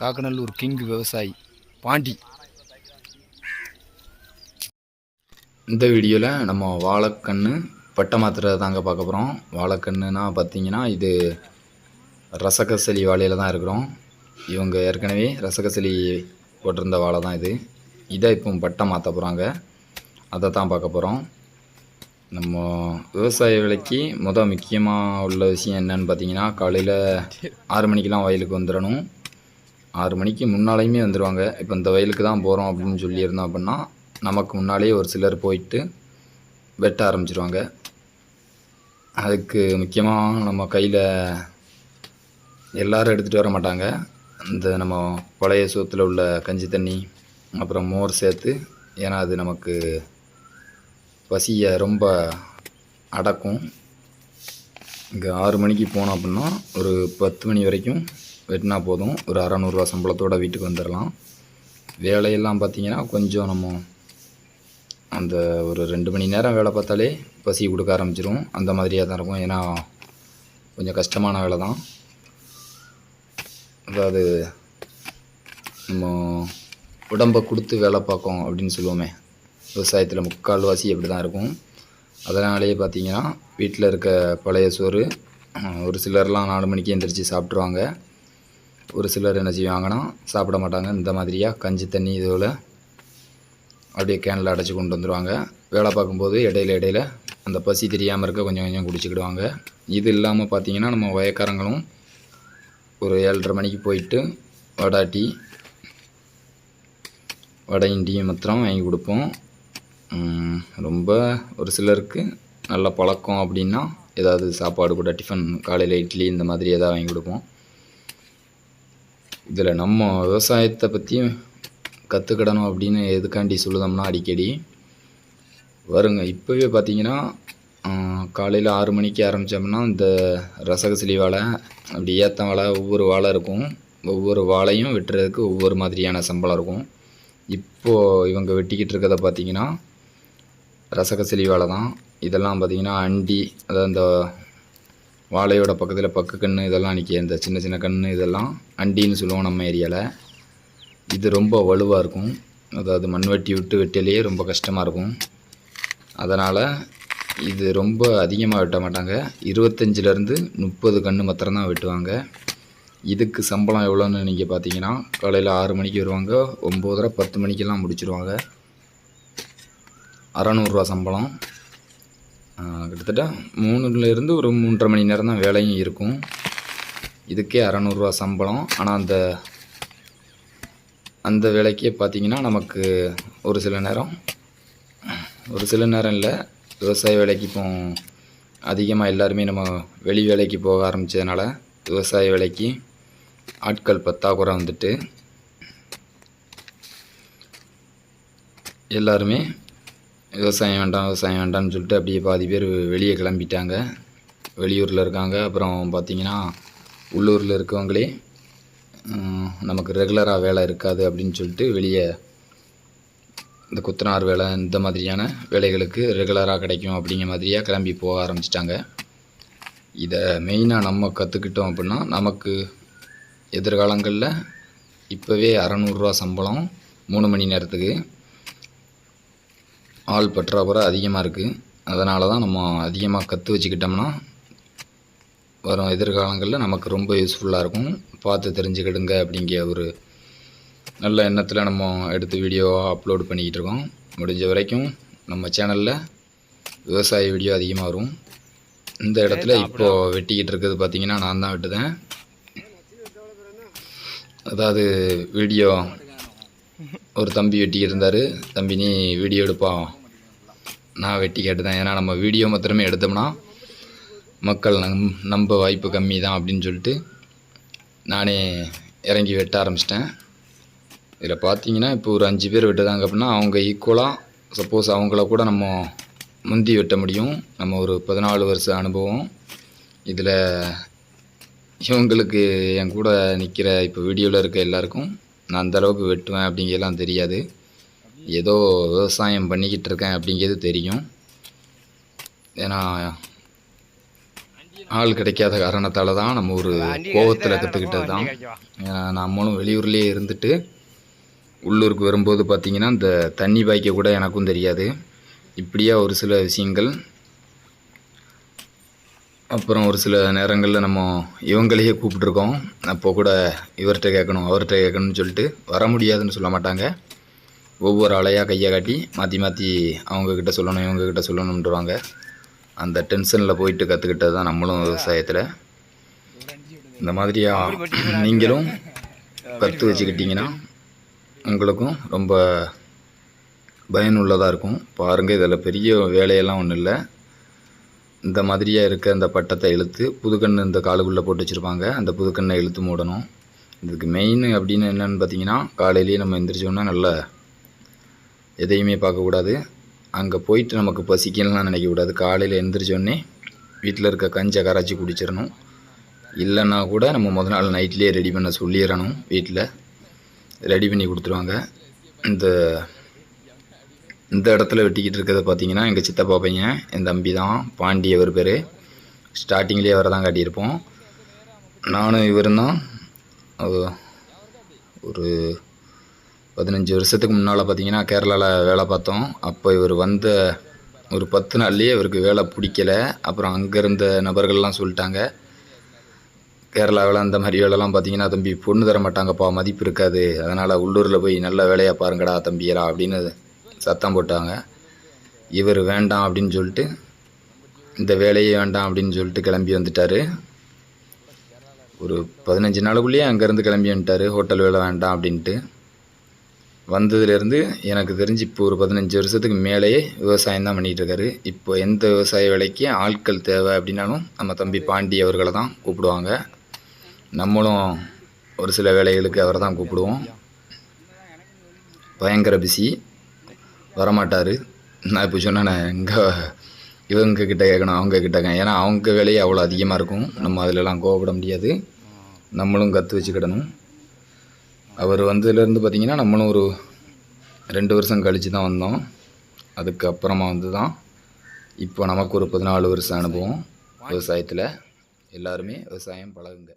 Kakkanallur king விவசாயி பாண்டி. இந்த வீடியோவில் நம்ம வாழைக்கன்று பட்டை மாத்திரை தாங்க பார்க்க போகிறோம் வாழைக்கன்றுனா பார்த்தீங்கன்னா இது ரசகசலி வாழையில் தான் இருக்கிறோம். இவங்க ஏற்கனவே ரசகசலி போட்டிருந்த வாழை தான் இது. இதை இப்போ பட்டை மாற்ற போகிறாங்க அதை தான் பார்க்க போகிறோம் நம்ம விவசாய விலைக்கு முதல் முக்கியமாக உள்ள விஷயம் என்னன்னு பார்த்தீங்கன்னா காலையில் ஆறு மணிக்கெலாம் வயலுக்கு வந்துடணும். ஆறு மணிக்கு முன்னாலேயுமே வந்துடுவாங்க இப்போ இந்த வயலுக்கு தான் போகிறோம் அப்படின்னு சொல்லியிருந்தோம் அப்படின்னா நமக்கு முன்னாலேயே ஒரு சிலர் போயிட்டு வெட்ட ஆரம்பிச்சிருவாங்க. அதுக்கு முக்கியமாக நம்ம கையில் எல்லோரும் எடுத்துகிட்டு வர மாட்டாங்க. இந்த நம்ம பழைய சோத்தில் உள்ள கஞ்சி தண்ணி அப்புறம் மோர் சேர்த்து ஏன்னா அது நமக்கு பசியை ரொம்ப அடக்கும். இங்கே ஆறு மணிக்கு போனோம் அப்படின்னா ஒரு பத்து மணி வரைக்கும் வெட்டினா போதும். ஒரு அறநூறுரூவா சம்பளத்தோட வீட்டுக்கு வந்துடலாம் வேலையெல்லாம் பார்த்தீங்கன்னா கொஞ்சம் நம்ம அந்த ஒரு ரெண்டு மணி நேரம் வேலை பார்த்தாலே பசி கொடுக்க ஆரம்பிச்சிரும். அந்த மாதிரியாக தான் இருக்கும். ஏன்னா கொஞ்சம் கஷ்டமான வேலை தான். அதாவது நம்ம உடம்பை கொடுத்து வேலை பார்க்கோம் அப்படின்னு சொல்லுவோமே. விவசாயத்தில் முக்கால்வாசி அப்படி தான் இருக்கும். அதனாலேயே பார்த்தீங்கன்னா வீட்டில் இருக்க பழைய சோறு ஒரு சிலர்லாம் நாலு மணிக்கு எந்திரிச்சு சாப்பிட்ருவாங்க ஒரு சிலர் என்ன செய்வாங்கன்னா சாப்பிட மாட்டாங்க. இந்த மாதிரியாக கஞ்சி தண்ணி இதோட அப்படியே கேனில் அடைச்சி கொண்டு வந்துடுவாங்க வேலை பார்க்கும்போது இடையில இடையில அந்த பசி தெரியாமல் இருக்க கொஞ்சம் கொஞ்சம் குடிச்சிக்கிடுவாங்க. இது இல்லாமல் பார்த்தீங்கன்னா நம்ம வயக்காரங்களும் ஒரு ஏழரை மணிக்கு போயிட்டு வடை டீ வடையும் இண்டியும் மாத்திரம் வாங்கி கொடுப்போம். ரொம்ப ஒரு சிலருக்கு நல்ல பழக்கம் அப்படின்னா ஏதாவது சாப்பாடு கூட டிஃபன் காலையில் இட்லி இந்த மாதிரி ஏதாவது வாங்கி கொடுப்போம். இதில் நம்ம விவசாயத்தை பற்றியும் கற்றுக்கிடணும் அப்படின்னு எதுக்காண்டி சொல்லுதோம்னா அடிக்கடி வருங்க. இப்போவே பார்த்தீங்கன்னா காலையில் ஆறு மணிக்கு ஆரம்பித்தோம்னா இந்த ரசகசிலி வாழை அப்படி ஏத்த வாழை ஒவ்வொரு வாழை இருக்கும். ஒவ்வொரு வாழையும் வெட்டுறதுக்கு ஒவ்வொரு மாதிரியான சம்பளம் இருக்கும். இப்போது இவங்க வெட்டிக்கிட்டு இருக்கிறத பார்த்தீங்கன்னா ரசகசிலி வாழை தான். இதெல்லாம் பார்த்திங்கன்னா அண்டி அதாவது இந்த வாழையோட பக்கத்தில் பக்கு கன்று இதெல்லாம் நிற்க இந்த சின்ன சின்ன கன்று இதெல்லாம் அண்டின்னு சொல்லுவோம் நம்ம ஏரியாவில் இது ரொம்ப வலுவாக இருக்கும். அதாவது மண் வெட்டி விட்டு வெட்டிலேயே ரொம்ப கஷ்டமாக இருக்கும். அதனால் இது ரொம்ப அதிகமாக வெட்ட மாட்டாங்க. இருபத்தஞ்சிலேருந்து முப்பது கன்று மாத்திரம் தான் வெட்டுவாங்க. இதுக்கு சம்பளம் எவ்வளோன்னு நீங்கள் பார்த்தீங்கன்னா காலையில் ஆறு மணிக்கு வருவாங்க ஒம்போதரை பத்து மணிக்கெல்லாம் முடிச்சிருவாங்க. அறநூறுரூவா சம்பளம். கிட்டத்தட்ட மூணுலேருந்து ஒரு மூன்றரை மணி நேரம் தான் வேலையும் இருக்கும். இதுக்கே அறநூறுரூவா சம்பளம். ஆனால் அந்த அந்த வேலைக்கே பார்த்தீங்கன்னா நமக்கு ஒரு சில நேரம் ஒரு சில நேரம் இல்லை விவசாய வேலைக்கு இப்போ அதிகமாக எல்லாருமே நம்ம வெளி வேலைக்கு போக ஆரம்பித்ததுனால விவசாய வேலைக்கு ஆட்கள் பத்தாக்குறை வந்துட்டு எல்லாருமே விவசாயம் வேண்டாம் விவசாயம் வேண்டாம்னு சொல்லிட்டு அப்படியே பாதி பேர் வெளியே கிளம்பிட்டாங்க. வெளியூரில் இருக்காங்க. அப்புறம் பார்த்திங்கன்னா உள்ளூரில் இருக்கவங்களே நமக்கு ரெகுலராக வேலை இருக்காது அப்படின்னு சொல்லிட்டு வெளியே இந்த குத்தனார் வேலை இந்த மாதிரியான வேலைகளுக்கு ரெகுலராக கிடைக்கும் அப்படிங்கிற மாதிரியாக கிளம்பி போக ஆரம்பிச்சிட்டாங்க. இதை மெயினாக நம்ம கற்றுக்கிட்டோம் அப்படின்னா நமக்கு எதிர்காலங்களில் இப்போவே அறநூறுரூவா சம்பளம் மூணு மணி நேரத்துக்கு. ஆள் பற்றாக்குறை அதிகமாக இருக்குது அதனால தான் நம்ம அதிகமாக கற்று வச்சுக்கிட்டோம்னா வரும் எதிர்காலங்களில் நமக்கு ரொம்ப யூஸ்ஃபுல்லாக இருக்கும். பார்த்து தெரிஞ்சுக்கிடுங்க அப்படிங்கிற ஒரு நல்ல எண்ணத்தில் நம்ம எடுத்து வீடியோ அப்லோட் பண்ணிக்கிட்டு இருக்கோம். முடிஞ்ச வரைக்கும் நம்ம சேனலில் விவசாய வீடியோ அதிகமாக வரும். இந்த இடத்துல இப்போது வெட்டிக்கிட்டு இருக்கிறது பார்த்தீங்கன்னா நான் தான் வெட்டுதேன். அதாவது வீடியோ ஒரு தம்பி வெட்டிக்கிட்டு இருந்தார். தம்பி நீ வீடியோ எடுப்பா. நான் வெட்டி கேட்டுதான். ஏன்னா நம்ம வீடியோ மாத்திரமே எடுத்தோம்னா மக்கள் நம் நம்ப வாய்ப்பு கம்மி தான் அப்படின்னு சொல்லிட்டு நானே இறங்கி வெட்ட ஆரம்பிச்சிட்டேன். இதில் பார்த்தீங்கன்னா இப்போ ஒரு அஞ்சு பேர் வெட்டுதாங்க அப்படின்னா அவங்க ஈக்குவலாக சப்போஸ் அவங்கள கூட நம்ம முந்தி வெட்ட முடியும். நம்ம ஒரு பதினாலு வருஷ அனுபவம். இதில் இவங்களுக்கு என் கூட நிற்கிற இப்போ வீடியோவில் இருக்க எல்லாருக்கும் நான் அந்த அளவுக்கு வெட்டுவேன் அப்படிங்கிறலாம் தெரியாது. ஏதோ விவசாயம் பண்ணிக்கிட்டு இருக்கேன் அப்படிங்கிறது தெரியும். ஏன்னா ஆள் கிடைக்காத காரணத்தால் தான் நம்ம ஒரு கோவத்தில் கற்றுக்கிட்டது தான். ஏன்னா நம்மளும் வெளியூர்லேயே இருந்துட்டு உள்ளூருக்கு வரும்போது பார்த்திங்கன்னா இந்த தண்ணி பாய்க்க கூட எனக்கும் தெரியாது. இப்படியா ஒரு சில விஷயங்கள் அப்புறம் ஒரு சில நேரங்களில் நம்ம இவங்களையே கூப்பிட்ருக்கோம் அப்போ கூட இவர்கிட்ட கேட்கணும் அவர்கிட்ட கேட்கணும்னு சொல்லிட்டு வர முடியாதுன்னு சொல்ல மாட்டாங்க. ஒவ்வொரு அலையாக கையை காட்டி மாற்றி மாற்றி அவங்கக்கிட்ட சொல்லணும் இவங்கக்கிட்ட சொல்லணுன்றவாங்க அந்த டென்ஷனில் போயிட்டு கற்றுக்கிட்டது தான் நம்மளும் விவசாயத்தில். இந்த மாதிரியா நீங்களும் கற்று வச்சுக்கிட்டிங்கன்னா உங்களுக்கும் ரொம்ப பயனுள்ளதாக இருக்கும். பாருங்கள் இதில் பெரிய வேலையெல்லாம் ஒன்றும் இல்லை. இந்த மாதிரியாக இருக்க அந்த பட்டத்தை இழுத்து புதுக்கண்ணு இந்த காலுக்குள்ளே போட்டு வச்சுருப்பாங்க. அந்த புதுக்கண்ணை இழுத்து மூடணும். இதுக்கு மெயின் அப்படின்னு என்னென்னு பார்த்தீங்கன்னா காலையிலேயே நம்ம எந்திரிச்சோன்னா நல்லா எதையுமே பார்க்கக்கூடாது. அங்கே போயிட்டு நமக்கு பசிக்கணும்லாம் நினைக்கக்கூடாது. காலையில் எழுந்திரிச்சோன்னே வீட்டில் இருக்க கஞ்சை கராச்சி குடிச்சிடணும். இல்லைன்னா கூட நம்ம முத நாள் நைட்லேயே ரெடி பண்ண சொல்லிடணும் வீட்டில் ரெடி பண்ணி கொடுத்துருவாங்க. இந்த இந்த இடத்துல வெட்டிக்கிட்டு இருக்கிறத பார்த்தீங்கன்னா எங்கள் சித்தப்பா பையன் என் தம்பி தான் பாண்டி அவர் பேர். ஸ்டார்டிங்லேயே அவரை தான் காட்டியிருப்போம். நானும் இவரும் தான் ஒரு பதினஞ்சு வருஷத்துக்கு முன்னால் பார்த்தீங்கன்னா கேரளாவில் வேலை பார்த்தோம். அப்போ இவர் வந்த ஒரு பத்து நாள்லேயே இவருக்கு வேலை பிடிக்கல. அப்புறம் அங்கே இருந்த நபர்கள்லாம் சொல்லிட்டாங்க. கேரளாவில் அந்த மாதிரி வேலைலாம் பார்த்தீங்கன்னா தம்பி பொண்ணு தர மாட்டாங்கப்பா. மதிப்பு இருக்காது. அதனால் உள்ளூரில் போய் நல்ல வேலையாக பாருங்கடா தம்பியரா அப்படின்னு சத்தம் போட்டாங்க. இவர் வேண்டாம் அப்படின்னு சொல்லிட்டு இந்த வேலையே வேண்டாம் அப்படின்னு சொல்லிட்டு கிளம்பி வந்துட்டார். ஒரு பதினஞ்சு நாளுக்குள்ளேயே அங்கேருந்து கிளம்பி வந்துட்டார். ஹோட்டல் வேலை வேண்டாம் அப்படின்ட்டு. வந்ததுலேருந்து எனக்கு தெரிஞ்சு இப்போ ஒரு பதினஞ்சு வருஷத்துக்கு மேலேயே விவசாயம் தான் பண்ணிகிட்டு இருக்காரு இப்போ எந்த விவசாய வேலைக்கு ஆட்கள் தேவை அப்படின்னாலும் நம்ம தம்பி பாண்டி அவர்களை தான் கூப்பிடுவாங்க. நம்மளும் ஒரு சில வேலைகளுக்கு அவரை தான் கூப்பிடுவோம். பயங்கர பிஸி வரமாட்டார். நான் இப்போ சொன்னேன்னா இங்கே இவங்க கிட்ட கேட்கணும் அவங்க கிட்ட ஏன்னா அவங்க வேலையே அவ்வளோ அதிகமாக இருக்கும். நம்ம அதிலலாம் கோவப்பட முடியாது. நம்மளும் கற்று வச்சுக்கிடணும். அவர் வந்ததுலேருந்து பார்த்திங்கன்னா நம்மளும் ஒரு ரெண்டு வருஷம் கழித்து தான் வந்தோம். அதுக்கப்புறமா வந்து தான் இப்போ நமக்கு ஒரு பதினாலு வருஷம் அனுபவம் விவசாயத்தில். எல்லாருமே விவசாயம் பழகுங்க.